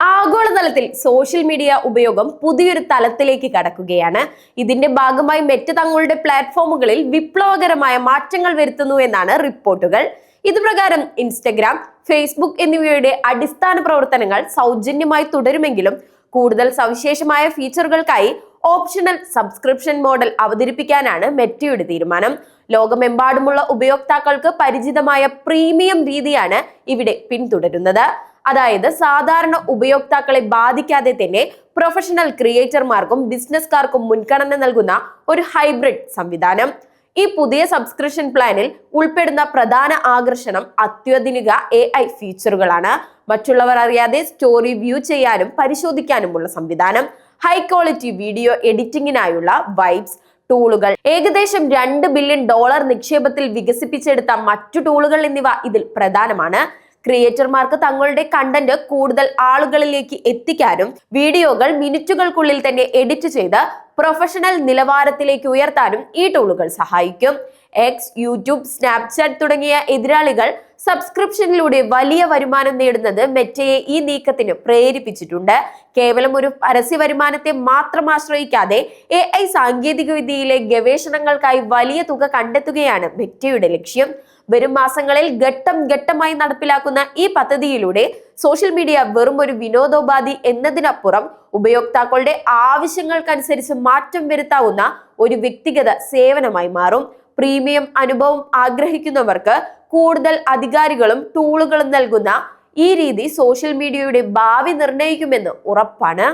ആഗോളതലത്തിൽ social media ഉപയോഗം പുതിയൊരു തലത്തിലേക്ക് കടക്കുകയാണ്. ഇതിന്റെ ഭാഗമായി മെറ്റ് തങ്ങളുടെ പ്ലാറ്റ്ഫോമുകളിൽ വിപ്ലവകരമായ മാറ്റങ്ങൾ വരുത്തുന്നു എന്നാണ് റിപ്പോർട്ടുകൾ. ഇതുപ്രകാരം ഇൻസ്റ്റഗ്രാം ഫേസ്ബുക്ക് എന്നിവയുടെ അടിസ്ഥാന പ്രവർത്തനങ്ങൾ സൗജന്യമായി തുടരുമെങ്കിലും കൂടുതൽ സവിശേഷമായ ഫീച്ചറുകൾക്കായി ഓപ്ഷണൽ സബ്സ്ക്രിപ്ഷൻ മോഡൽ അവതരിപ്പിക്കാനാണ് മെറ്റയുടെ തീരുമാനം. ലോകമെമ്പാടുമുള്ള ഉപയോക്താക്കൾക്ക് പരിചിതമായ പ്രീമിയം രീതിയാണ് ഇവിടെ പിന്തുടരുന്നത്. അതായത് സാധാരണ ഉപയോക്താക്കളെ ബാധിക്കാതെ തന്നെ പ്രൊഫഷണൽ ക്രിയേറ്റർമാർക്കും ബിസിനസ്സുകാർക്കും മുൻഗണന നൽകുന്ന ഒരു ഹൈബ്രിഡ് സംവിധാനം. ഈ പുതിയ സബ്സ്ക്രിപ്ഷൻ പ്ലാനിൽ ഉൾപ്പെടുന്ന പ്രധാന ആകർഷണം അത്യാധുനിക എ ഐ ഫീച്ചറുകളാണ് മറ്റുള്ളവർ അറിയാതെ സ്റ്റോറി വ്യൂ ചെയ്യാനും പരിശോധിക്കാനുമുള്ള സംവിധാനം. ഹൈ ക്വാളിറ്റി വീഡിയോ എഡിറ്റിംഗിനായുള്ള വൈബ്സ് ടൂളുകൾ ഏകദേശം രണ്ട് ബില്യൺ ഡോളർ നിക്ഷേപത്തിൽ വികസിപ്പിച്ചെടുത്ത മറ്റു ടൂളുകൾ എന്നിവ ഇതിൽ പ്രധാനമാണ്. ക്രിയേറ്റർമാർക്ക് തങ്ങളുടെ കണ്ടന്റ് കൂടുതൽ ആളുകളിലേക്ക് എത്തിക്കാനും വീഡിയോകൾ മിനിറ്റുകൾക്കുള്ളിൽ തന്നെ എഡിറ്റ് ചെയ്ത് പ്രൊഫഷണൽ നിലവാരത്തിലേക്ക് ഉയർത്താനും ഈ ടൂളുകൾ സഹായിക്കും. എക്സ് യൂട്യൂബ് സ്നാപ്ചാറ്റ് തുടങ്ങിയ എതിരാളികൾ സബ്സ്ക്രിപ്ഷനിലൂടെ വലിയ വരുമാനം നേടുന്നത് മെറ്റയെ ഈ നീക്കത്തിന് പ്രേരിപ്പിച്ചിട്ടുണ്ട്. കേവലം ഒരു പരസ്യ വരുമാനത്തെ മാത്രം ആശ്രയിക്കാതെ എ ഐ സാങ്കേതികവിദ്യയിലെ ഗവേഷണങ്ങൾക്കായി വലിയ തുക കണ്ടെത്തുകയാണ് മെറ്റയുടെ ലക്ഷ്യം. വരും മാസങ്ങളിൽ ഘട്ടം ഘട്ടമായി നടപ്പിലാക്കുന്ന ഈ പദ്ധതിയിലൂടെ സോഷ്യൽ മീഡിയ വെറും ഒരു വിനോദോപാധി എന്നതിനപ്പുറം ഉപയോക്താക്കളുടെ ആവശ്യങ്ങൾക്കനുസരിച്ച് മാറ്റം വരുത്താവുന്ന ഒരു വ്യക്തിഗത സേവനമായി മാറും. പ്രീമിയം അനുഭവം ആഗ്രഹിക്കുന്നവർക്ക് കൂടുതൽ അധികാരികളും ടൂളുകളും നൽകുന്ന ഈ രീതി സോഷ്യൽ മീഡിയയുടെ ഭാവി നിർണയിക്കുമെന്ന് ഉറപ്പാണ്.